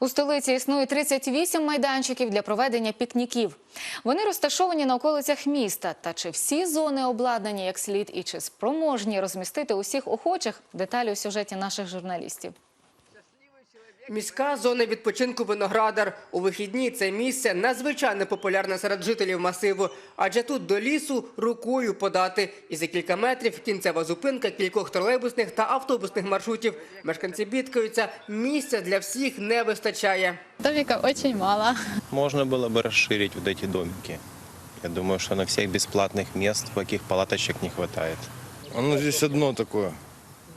У столиці існує 38 майданчиків для проведення пікніків. Вони розташовані на околицях міста. Та чи всі зони обладнані як слід і чи спроможні розмістити усіх охочих? Деталі у сюжеті наших журналістів. Міська зона відпочинку Виноградар. У вихідні це місце надзвичайно популярне серед жителів масиву, адже тут до лісу рукою подати. І за кілька метрів кінцева зупинка кількох тролейбусних та автобусних маршрутів. Мешканці бідкаються, місця для всіх не вистачає. Домиков очень мало. Можно было бы расширить вот эти домики. Я думаю, что на всех бесплатных мест, каких палаточек не хватает. Оно здесь одно такое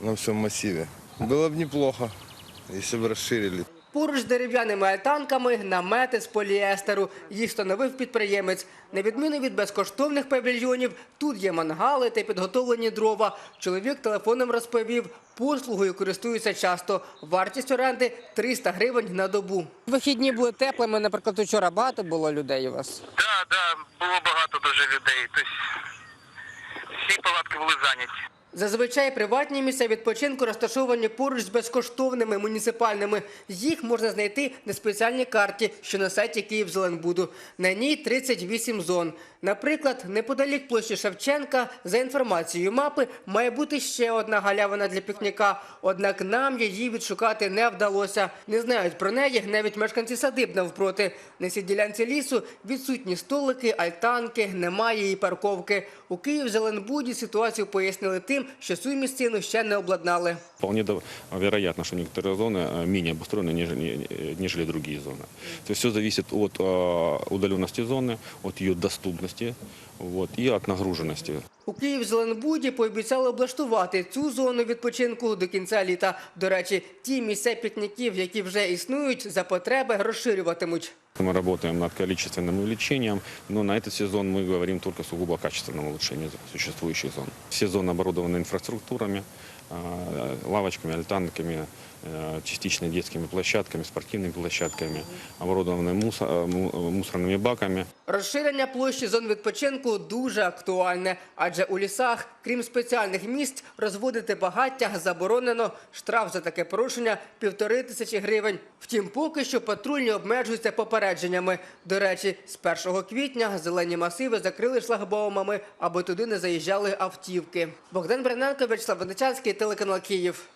на всем массиве. Было бы неплохо, если бы расширили. Поруч з дерев'яними альтанками намети з поліестеру. Їх встановив підприємець. На відміну від безкоштовних павільйонів, тут є мангали та підготовлені дрова. Чоловік телефоном розповів, послугою користуються часто. Вартість оренди 300 гривень на добу. Вихідні були теплими, наприклад, вчора багато було людей у вас. Да, да, було багато дуже людей. Тобто всі палатки були зайняті. Зазвичай приватні місця відпочинку розташовані поруч з безкоштовними муніципальними. Їх можна знайти на спеціальній карті, що на сайті Київзеленбуду. На ній 38 зон. Наприклад, неподалік площі Шевченка, за інформацією мапи, має бути ще одна галявина для пікніка. Однак нам її відшукати не вдалося. Не знають про неї навіть мешканці садиб навпроти. На цій ділянці лісу відсутні столики, альтанки, немає і парковки. У Київзеленбуді ситуацію пояснили тим, що цю місцину ще не обладнали. Вполне до- вероятно, что некоторые зоны э, менее обустроены, нежели, нежели другие зоны. То есть все зависит от э, удаленности зоны, от ее доступности вот, и от нагруженности. У Київзеленбуді пообіцяли облаштувати цю зону відпочинку до кінця літа. До речі, ті місця пікніків, які вже існують, за потреби розширюватимуть. Мы работаем над количественным увеличением, но на этот сезон мы говорим только сугубо о качественном улучшении существующих зон. Все зоны оборудованы инфраструктурами, э, лавочками, альтанками, э, частично детскими площадками, спортивными площадками, оборудованы мусо- э, му- мусорными баками. Розширення площі зон відпочинку дуже актуальне, адже у лісах, крім спеціальних місць, розводити багаття заборонено. Штраф за таке порушення півтори тисячі гривень. Втім, поки що патрульні обмежуються попередженнями. До речі, з 1 квітня зелені масиви закрили шлагбаумами, аби туди не заїжджали автівки. Богдан Брененко, Вячеслав Венечанський, телеканал Київ.